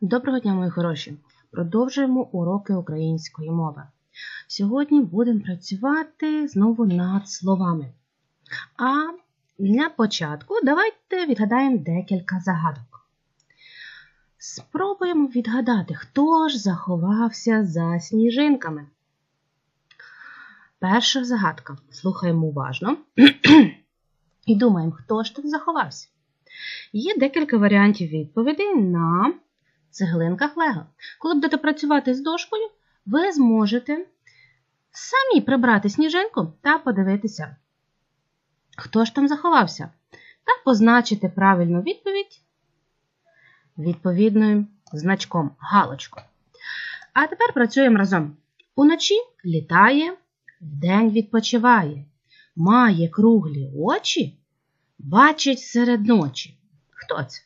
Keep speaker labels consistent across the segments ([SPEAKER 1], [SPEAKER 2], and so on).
[SPEAKER 1] Доброго дня, мої хороші! Продовжуємо уроки української мови. Сьогодні будемо працювати знову над словами. А для початку давайте відгадаємо декілька загадок. Спробуємо відгадати, хто ж заховався за сніжинками. Перша загадка. Слухаємо уважно і думаємо, хто ж тут заховався. Є декілька варіантів відповідей на цеглинках Лего. Коли будете працювати з дошкою, ви зможете самі прибрати сніжинку та подивитися, хто ж там заховався, та позначити правильну відповідь відповідним значком галочкою. А тепер працюємо разом. Уночі літає, вдень відпочиває, має круглі очі, бачить серед ночі. Хто це?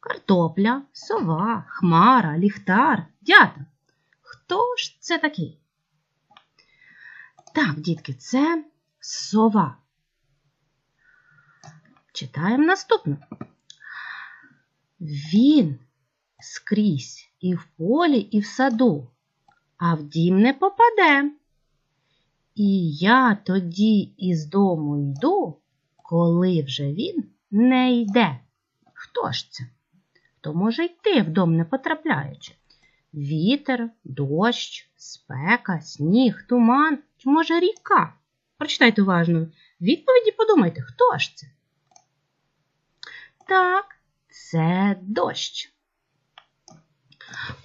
[SPEAKER 1] Картопля, сова, хмара, ліхтар, дята. Хто ж це такий? Так, дітки, це сова. Читаємо наступне. Він скрізь і в полі, і в саду, а в дім не попаде. І я тоді із дому йду, коли вже він не йде. Хто ж це? Хто може йти в дом не потрапляючи? Вітер, дощ, спека, сніг, туман чи може ріка? Прочитайте уважно. Відповіді подумайте, хто ж це? Так, це дощ.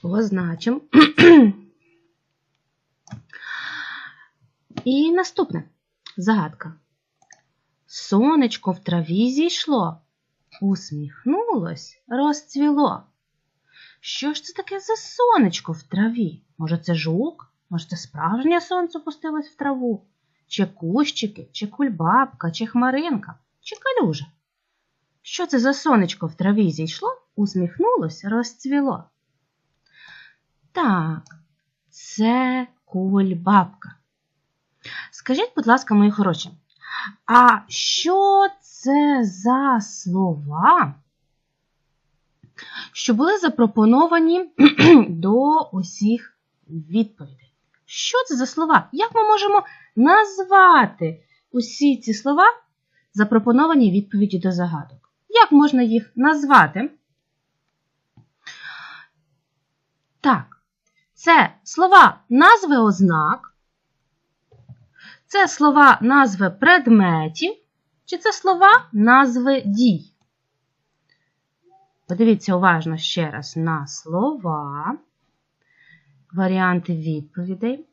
[SPEAKER 1] Позначимо. І наступне загадка. Сонечко в траві зійшло, усміхнулось, розцвіло. Що ж це таке за сонечко в траві? Може, це жук? Може, це справжнє сонце пустилось в траву? Чи кущики, чи кульбабка, чи хмаринка, чи калюжа? Що це за сонечко в траві зійшло, усміхнулось, розцвіло? Так, це кульбабка. Скажіть, будь ласка, мої хороші, а що це за слова, що були запропоновані до усіх відповідей? Що це за слова? Як ми можемо назвати усі ці слова, запропоновані відповіді до загадок? Як можна їх назвати? Так, це слова назви ознак. Це слова назви предметів, чи це слова назви дій? Подивіться уважно ще раз на слова, варіанти відповідей.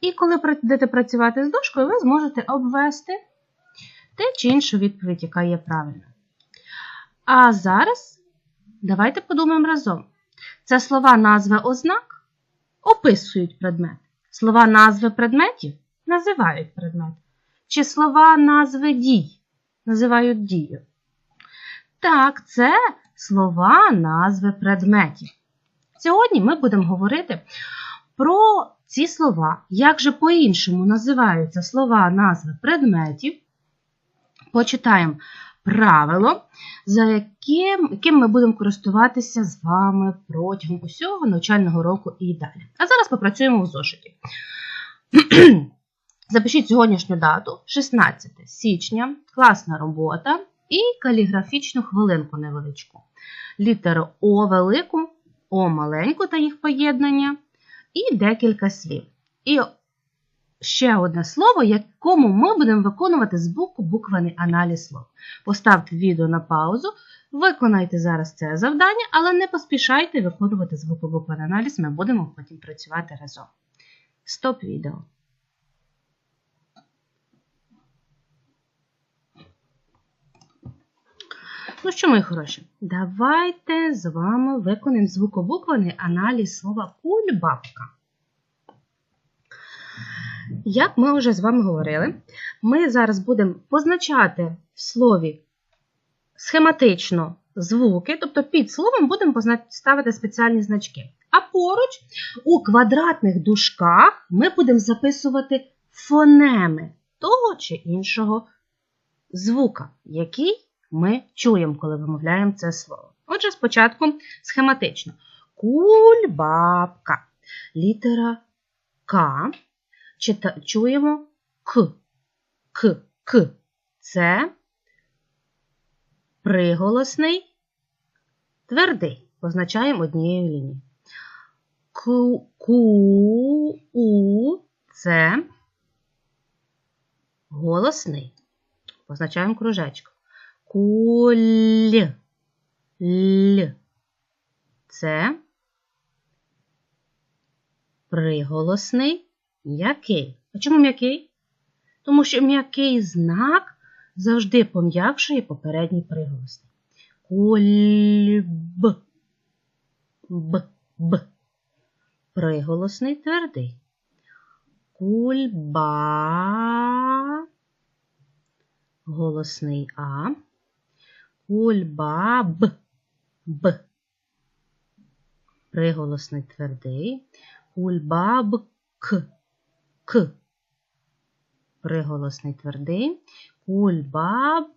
[SPEAKER 1] І коли будете працювати з дошкою, ви зможете обвести те чи іншу відповідь, яка є правильна. А зараз давайте подумаємо разом. Це слова назви ознак описують предмет. Слова назви предметів називають предмет. Чи слова назви дій називають дію? Так, це слова назви предметів. Сьогодні ми будемо говорити про ці слова, як же по-іншому називаються слова назви предметів. Почитаємо правило, за яким, яким ми будемо користуватися з вами протягом усього навчального року і далі. А зараз попрацюємо в зошиті. Запишіть сьогоднішню дату, 16 січня, класна робота і каліграфічну хвилинку невеличку. Літеру О велику, О маленьку та їх поєднання, і декілька слів. І ще одне слово, якому ми будемо виконувати з боку буквений аналіз слов. Поставте відео на паузу, виконайте зараз це завдання, але не поспішайте виконувати з боку буквений аналіз, ми будемо потім працювати разом. Стоп відео. Ну що, мої хороші, давайте з вами виконаємо звукобуквений аналіз слова кульбабка. Як ми вже з вами говорили, ми зараз будемо позначати в слові схематично звуки, тобто під словом будемо ставити спеціальні значки. А поруч у квадратних дужках ми будемо записувати фонеми того чи іншого звука, який ми чуємо, коли вимовляємо це слово. Отже, спочатку схематично. Кульбабка. Літера К. Чита, чуємо К. К. К. Це приголосний твердий. Позначаємо однією лінією. Ку, ку, у це голосний. Позначаємо кружечко. Куль. Л. Це приголосний м'який. А чому м'який? Тому що м'який знак завжди пом'якшує попередній приголосний. Кульб. Б. Б. Приголосний твердий. Кульба. Голосний А. Кульбаб. Б. Приголосний твердий. Кульбаб К. К. Приголосний твердий. Кульбабка.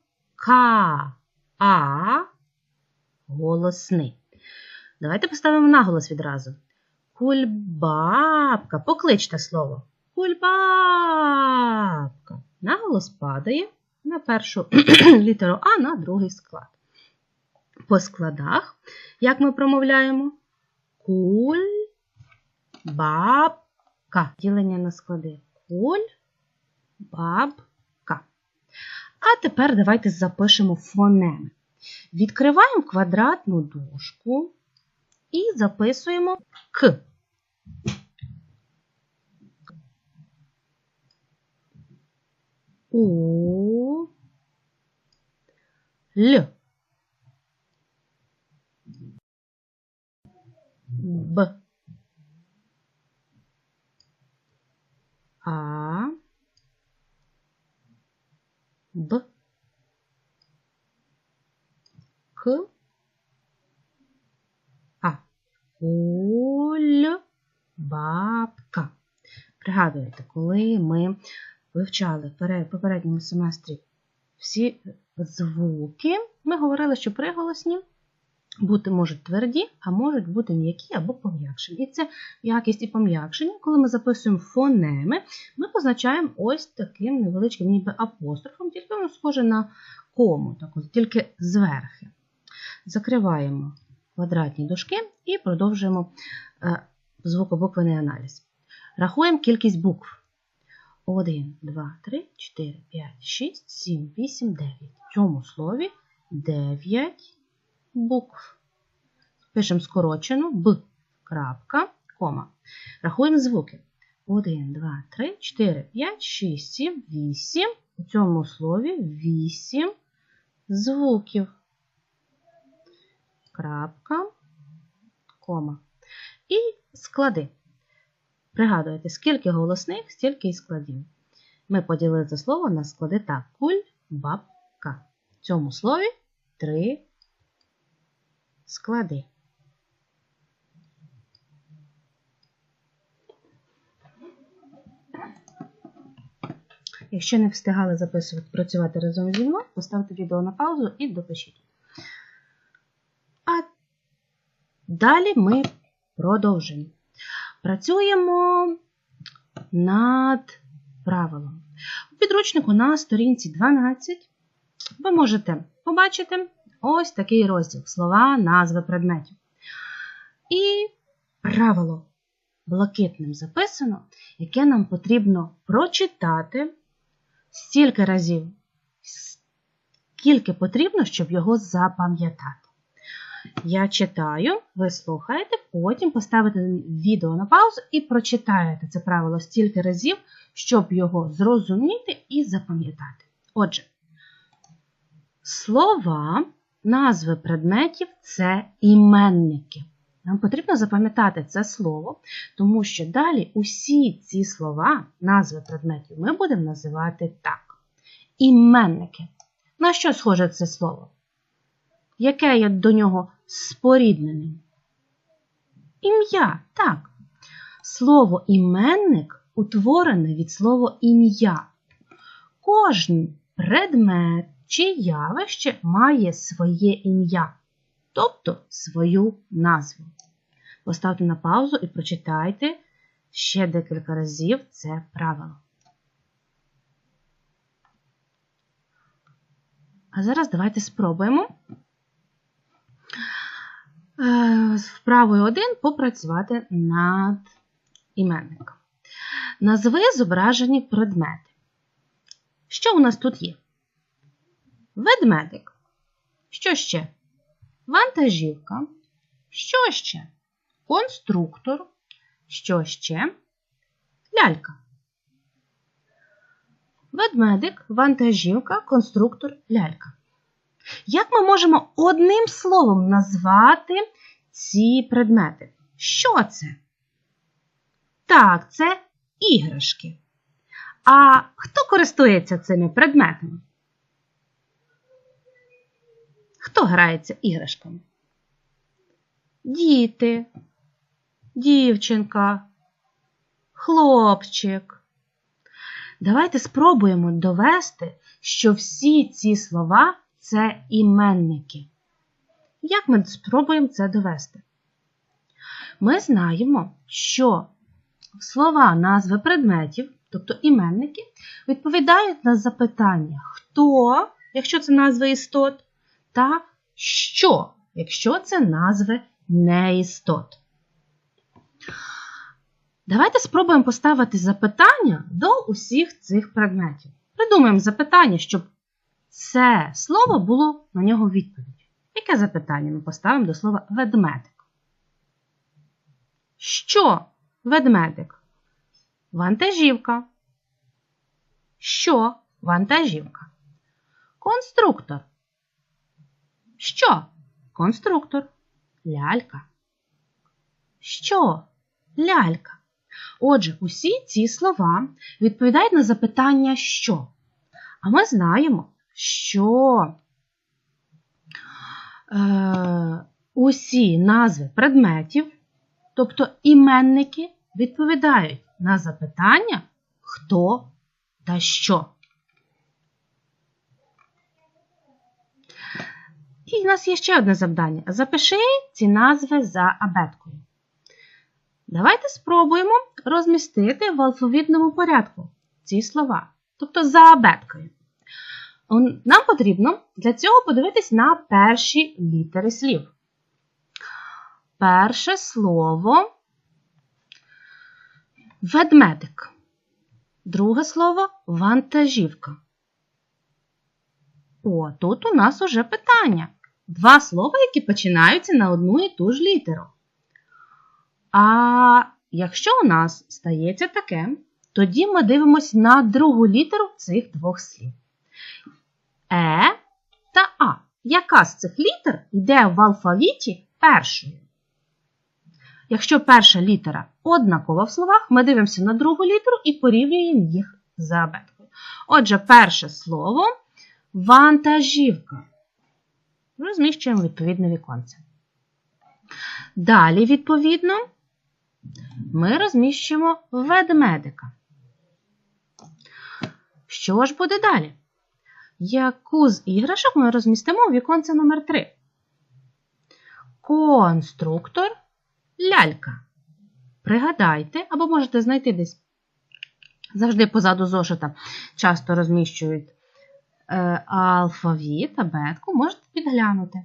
[SPEAKER 1] А. Голосний. Давайте поставимо наголос відразу. Кульбабка. Покличте слово. Кульбабка. Наголос падає на першу літеру А на другий склад. По складах, як ми промовляємо? Куль-бабка. Ділення на склади. Куль-бабка. А тепер давайте запишемо фонеми. Відкриваємо квадратну дужку і записуємо К. У. Л. Б. А. Б. К. А. Куль. Бабка. Пригадуєте, коли ми вивчали в попередньому семестрі всі звуки, ми говорили, що приголосні бути можуть тверді, а можуть бути м'які або пом'якшені. І це якість і пом'якшення, коли ми записуємо фонеми, ми позначаємо ось таким невеличким ніби апострофом, тільки воно схоже на кому, так от, тільки зверхи. Закриваємо квадратні дужки і продовжуємо е, звукобуквений аналіз. Рахуємо кількість букв. 1, 2, 3, 4, 5, 6, 7, 8, 9. В цьому слові 9 букв. Пишемо скорочену Б. Крапка, кома. Рахуємо звуки. 1, 2, 3, 4, 5, 6, 7, 8. У цьому слові 8 звуків. Крапка, кома. І склади. Пригадуєте, скільки голосних, стільки і складів. Ми поділили це слово на склади так. Куль, бабка. В цьому слові три склади. Якщо не встигали записувати, працювати разом зі мною, поставте відео на паузу і допишіть. А далі ми продовжуємо. Працюємо над правилом. У підручнику на сторінці 12 ви можете побачити ось такий розділ слова, назви предметів. І правило блакитним записано, яке нам потрібно прочитати стільки разів, скільки потрібно, щоб його запам'ятати. Я читаю, ви слухаєте, потім поставите відео на паузу і прочитаєте це правило стільки разів, щоб його зрозуміти і запам'ятати. Отже, слова, назви предметів це іменники. Нам потрібно запам'ятати це слово, тому що далі усі ці слова, назви предметів, ми будемо називати так. Іменники. На що схоже це слово? Яке є до нього спорідненим? Ім'я, так. Слово іменник утворене від слова ім'я. Кожен предмет чи явище має своє ім'я. тобто свою назву. Поставте на паузу і прочитайте ще декілька разів це правило. А зараз давайте спробуємо з вправою 1 попрацювати над іменником. Назви зображені предмети. Що у нас тут є? Ведмедик. Що ще? Вантажівка. Що ще? Конструктор. Що ще? Лялька. Ведмедик, вантажівка, конструктор, лялька. Як ми можемо одним словом назвати ці предмети? Що це? Так, це іграшки. А хто користується цими предметами? Хто грається іграшками? Діти, дівчинка, хлопчик. Давайте спробуємо довести, що всі ці слова це іменники. Як ми спробуємо це довести? Ми знаємо, що слова назви предметів, тобто іменники, відповідають на запитання хто, якщо це назви істот, та що, якщо це назви неістот. Давайте спробуємо поставити запитання до усіх цих предметів. Придумаємо запитання, щоб це слово було на нього відповідь. Яке запитання ми поставимо до слова ведмедик? Що ведмедик? Вантажівка. Що вантажівка? Конструктор. Що? Конструктор. Лялька. Що? Лялька. Отже, усі ці слова відповідають на запитання що. А ми знаємо, що е, усі назви предметів, тобто іменники, відповідають на запитання хто та що. І в нас є ще одне завдання. Запиши ці назви за абеткою. Давайте спробуємо розмістити в алфавітному порядку ці слова, тобто за абеткою. Нам потрібно для цього подивитись на перші літери слів. Перше слово ведмедик. Друге слово вантажівка. О, тут у нас уже питання. Два слова, які починаються на одну і ту ж літеру. А якщо у нас стається таке, тоді ми дивимося на другу літеру цих двох слів. Е та А. Яка з цих літер йде в алфавіті першою? Якщо перша літера однакова в словах, ми дивимося на другу літеру і порівнюємо їх за абеткою. Отже, перше слово вантажівка. Розміщуємо відповідне віконце. Далі, відповідно, ми розміщимо ведмедика. Що ж буде далі? Яку з іграшок ми розмістимо у віконце номер 3 Конструктор лялька. Пригадайте, або можете знайти десь. Завжди позаду зошита часто розміщують е, алфавіт, абетку, можете підглянути.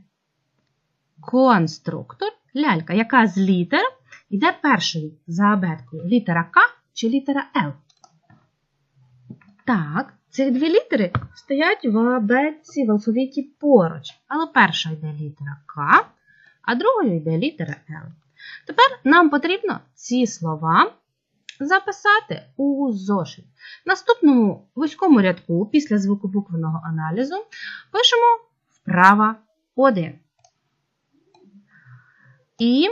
[SPEAKER 1] Конструктор лялька. Яка з літер йде першою за абеткою? Літера К чи літера Л? Так, ці дві літери стоять в абетці в алфавіті поруч. Але перша йде літера К, а другою йде літера Л. Тепер нам потрібно ці слова записати у зошит. В наступному вузькому рядку після звукобуквеного аналізу пишемо вправа 1. І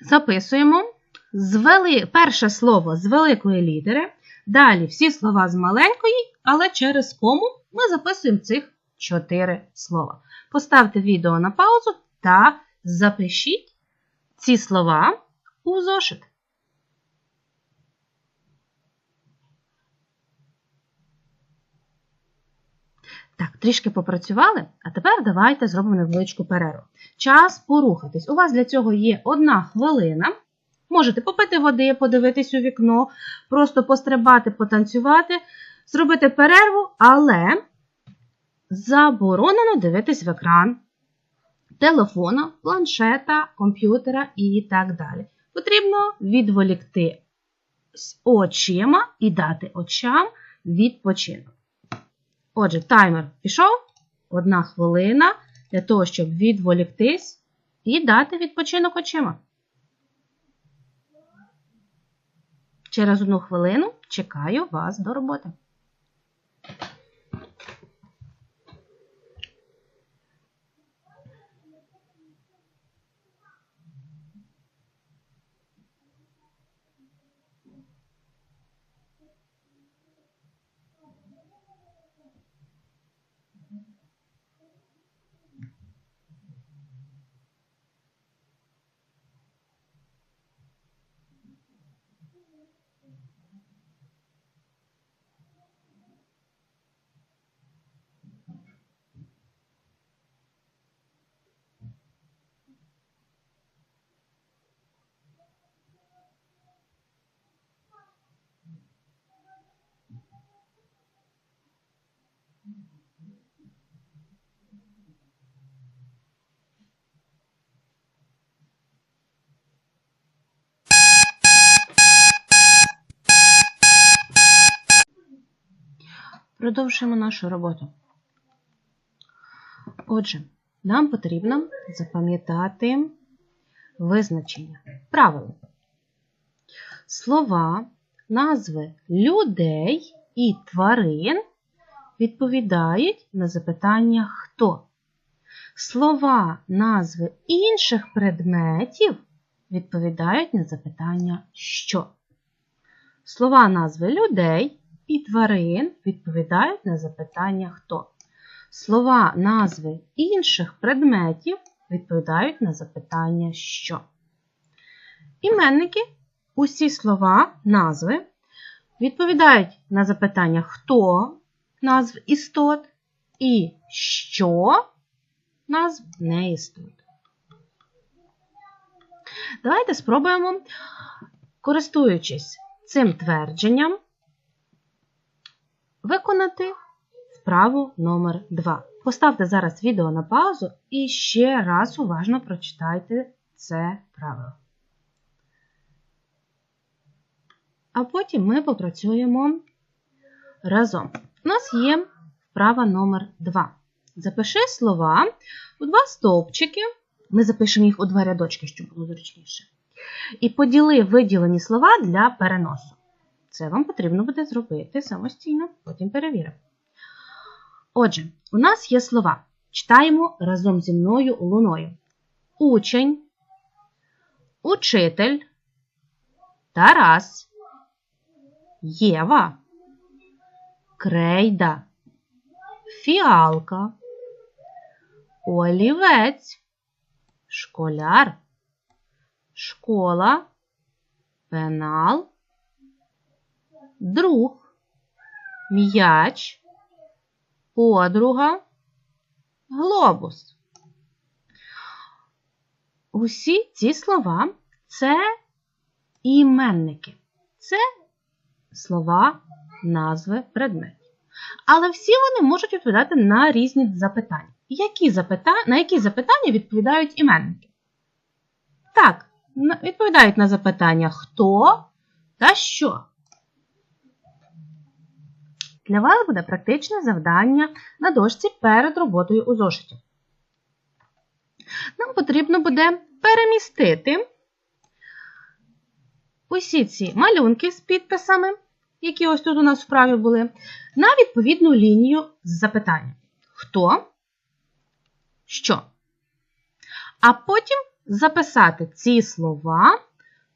[SPEAKER 1] записуємо вели... перше слово з великої літери. Далі всі слова з маленької, але через кому ми записуємо цих чотири слова. Поставте відео на паузу та запишіть ці слова у зошит. Так, трішки попрацювали, а тепер давайте зробимо невеличку перерву. Час порухатись. У вас для цього є одна хвилина. Можете попити води, подивитись у вікно, просто пострибати, потанцювати, зробити перерву, але заборонено дивитись в екран телефона, планшета, комп'ютера і так далі. Потрібно відволікти очима і дати очам відпочинок. Отже, таймер пішов. Одна хвилина для того, щоб відволіктись і дати відпочинок очима. Через одну хвилину чекаю вас до роботи. Продовжуємо нашу роботу. Отже, нам потрібно запам'ятати визначення. Правило. Слова, назви людей і тварин відповідають на запитання хто. Слова, назви інших предметів відповідають на запитання що. Слова, назви людей і тварин відповідають на запитання хто. Слова, назви інших предметів відповідають на запитання що. Іменники усі слова, назви відповідають на запитання хто назв істот і що назв не істот. Давайте спробуємо, користуючись цим твердженням, виконати вправу номер 2. Поставте зараз відео на паузу і ще раз уважно прочитайте це правило. А потім ми попрацюємо разом. У нас є вправа номер 2. Запиши слова у два стовпчики. Ми запишемо їх у два рядочки, щоб було зручніше. І поділи виділені слова для переносу. Це вам потрібно буде зробити самостійно, потім перевіримо. Отже, у нас є слова. Читаємо разом зі мною луною. Учень, учитель, Тарас, Єва, Крейда, Фіалка, Олівець, Школяр, Школа, Пенал, Друг, М'яч, Подруга, Глобус. Усі ці слова це іменники. Це слова, назви предметів. Але всі вони можуть відповідати на різні запитання. Які запитання, На які запитання відповідають іменники? Так, відповідають на запитання хто та що. Для вас буде практичне завдання на дошці перед роботою у зошиті. Нам потрібно буде перемістити усі ці малюнки з підписами, які ось тут у нас вправі були, на відповідну лінію з запитанням. Хто? Що? А потім записати ці слова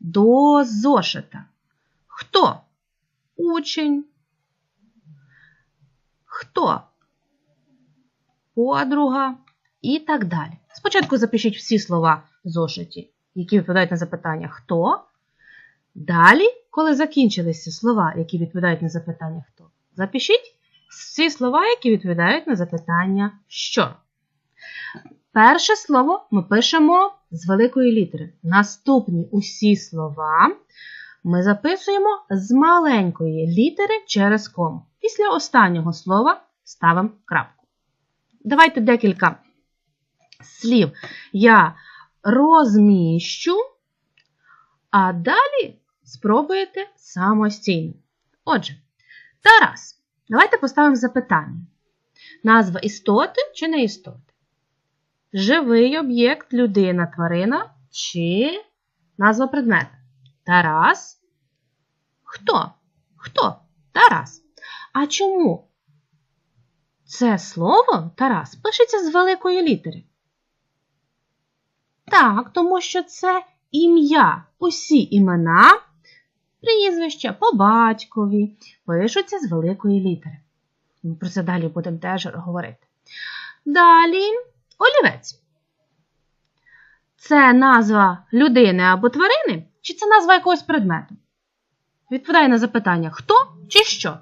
[SPEAKER 1] до зошита. Хто? Учень. Хто? Подруга і так далі. Спочатку запишіть всі слова в зошиті, які відповідають на запитання хто. Далі, коли закінчилися слова, які відповідають на запитання хто, запишіть всі слова, які відповідають на запитання що. Перше слово ми пишемо з великої літери. Наступні усі слова ми записуємо з маленької літери через кому. Після останнього слова ставимо крапку. Давайте декілька слів я розміщу, а далі спробуєте самостійно. Отже, Тарас, давайте поставимо запитання. Назва істоти чи не істоти? Живий об'єкт, людина, тварина чи назва предмета? Тарас. Хто? Хто? Тарас. А чому? Це слово Тарас пишеться з великої літери. Так, тому що це ім'я. Усі імена, прізвища по батькові пишуться з великої літери. Ми про це далі будемо теж говорити. Далі олівець. Це назва людини або тварини, чи це назва якогось предмету? Відповідає на запитання хто чи що?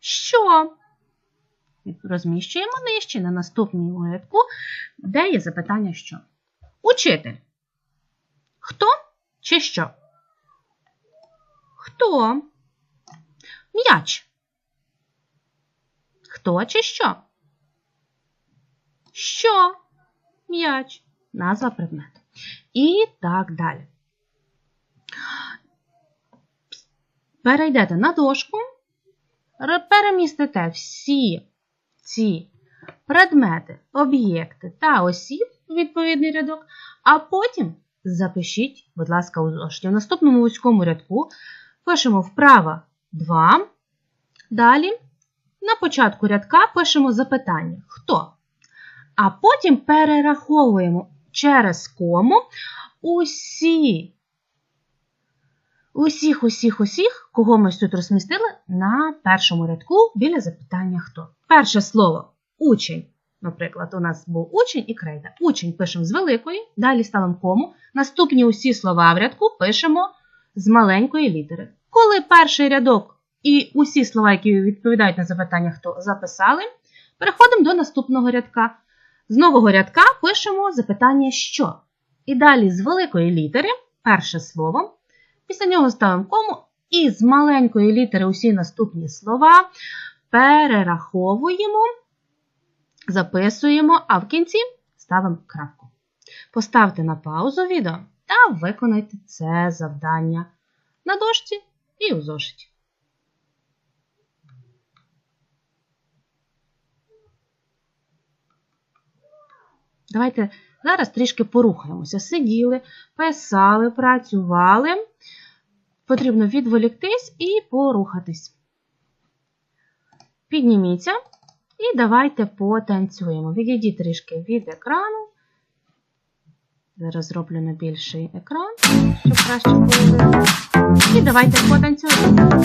[SPEAKER 1] Що? Розміщуємо нижче на наступному рядку, де є запитання що. Учитель. Хто чи що? Хто? М'яч. Хто чи що? Що? М'яч. Назва предмету. І так далі. Перейдете на дошку, перемістите всі ці предмети, об'єкти та осіб у відповідний рядок, а потім запишіть, будь ласка, у зошиті. В наступному вузькому рядку пишемо вправо 2. Далі на початку рядка пишемо запитання хто. А потім перераховуємо через кому усі, усіх, усіх, усіх, кого ми тут розмістили на першому рядку біля запитання хто. Перше слово учень. Наприклад, у нас був учень і крейда. Учень пишемо з великої, далі ставимо кому. Наступні усі слова в рядку пишемо з маленької літери. Коли перший рядок і усі слова, які відповідають на запитання, хто записали, переходимо до наступного рядка. З нового рядка пишемо запитання що. І далі з великої літери перше слово. Після нього ставимо кому. І з маленької літери усі наступні слова перераховуємо, записуємо, а в кінці ставимо крапку. Поставте на паузу відео та виконайте це завдання на дошці і у зошиті. Давайте зараз трішки порухаємося. Сиділи, писали, працювали. Потрібно відволіктись і порухатись. Підніміться і давайте потанцюємо. Відійдіть трішки від екрану. Зараз зроблю на більший екран, щоб краще було. І давайте потанцюємо.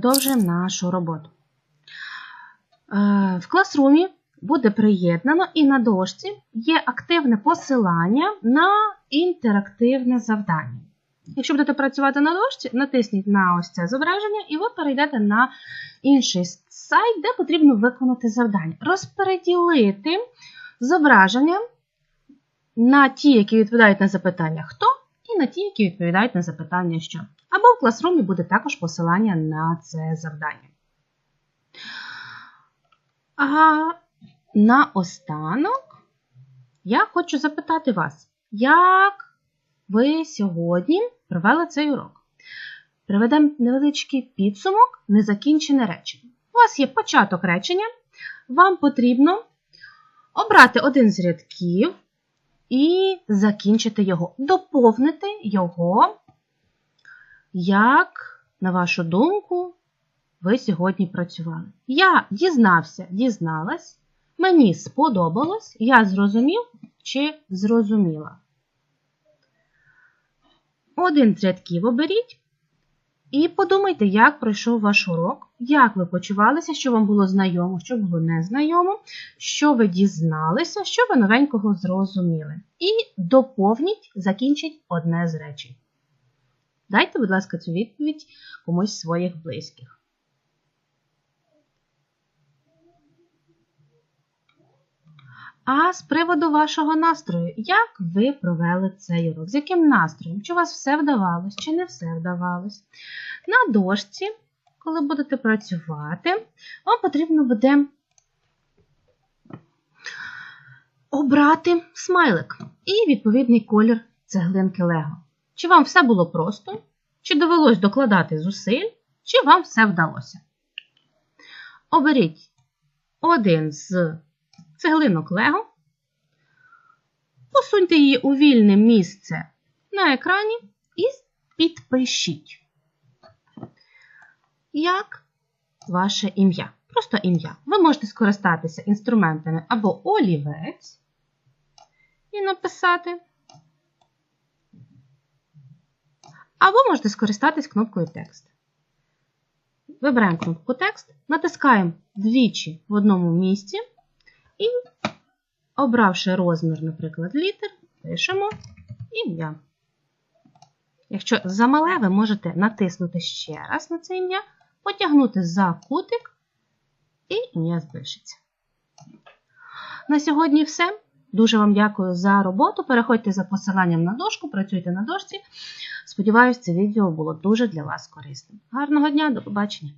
[SPEAKER 1] Продовжуємо нашу роботу. Е, В класрумі буде приєднано і на дошці є активне посилання на інтерактивне завдання. Якщо будете працювати на дошці, натисніть на ось це зображення, і ви перейдете на інший сайт, де потрібно виконати завдання. Розподілити зображення на ті, які відповідають на запитання хто, і на ті, які відповідають на запитання що. Або в класрумі буде також посилання на це завдання. А наостанок я хочу запитати вас, як ви сьогодні провели цей урок? Приведемо невеличкий підсумок, незакінчене речення. У вас є початок речення, вам потрібно обрати один з рядків і закінчити його, доповнити його, як, на вашу думку, ви сьогодні працювали. Я дізнався, дізналась, мені сподобалось, я зрозумів чи зрозуміла. Один з рядків оберіть. І подумайте, як пройшов ваш урок, як ви почувалися, що вам було знайомо, що було незнайомо, що ви дізналися, що ви новенького зрозуміли. І доповніть, закінчіть одне з речень. Дайте, будь ласка, цю відповідь комусь з своїх близьких. А з приводу вашого настрою, як ви провели цей урок? З яким настроєм? Чи у вас все вдавалось, чи не все вдавалось? На дошці, коли будете працювати, вам потрібно буде обрати смайлик і відповідний колір цеглинки Лего. Чи вам все було просто, чи довелось докладати зусиль, чи вам все вдалося? Оберіть один з цеглинок Лего. Посуньте її у вільне місце на екрані і підпишіть. Як ваше ім'я. Просто ім'я. Ви можете скористатися інструментами або олівець і написати. Або можете скористатись кнопкою текст. Вибираємо кнопку текст, натискаємо двічі в одному місці. І, обравши розмір, наприклад, літер, пишемо ім'я. Якщо замале, ви можете натиснути ще раз на це ім'я, потягнути за кутик, і ім'я збільшиться. На сьогодні все. Дуже вам дякую за роботу. Переходьте за посиланням на дошку, працюйте на дошці. Сподіваюсь, це відео було дуже для вас корисним. Гарного дня, до побачення!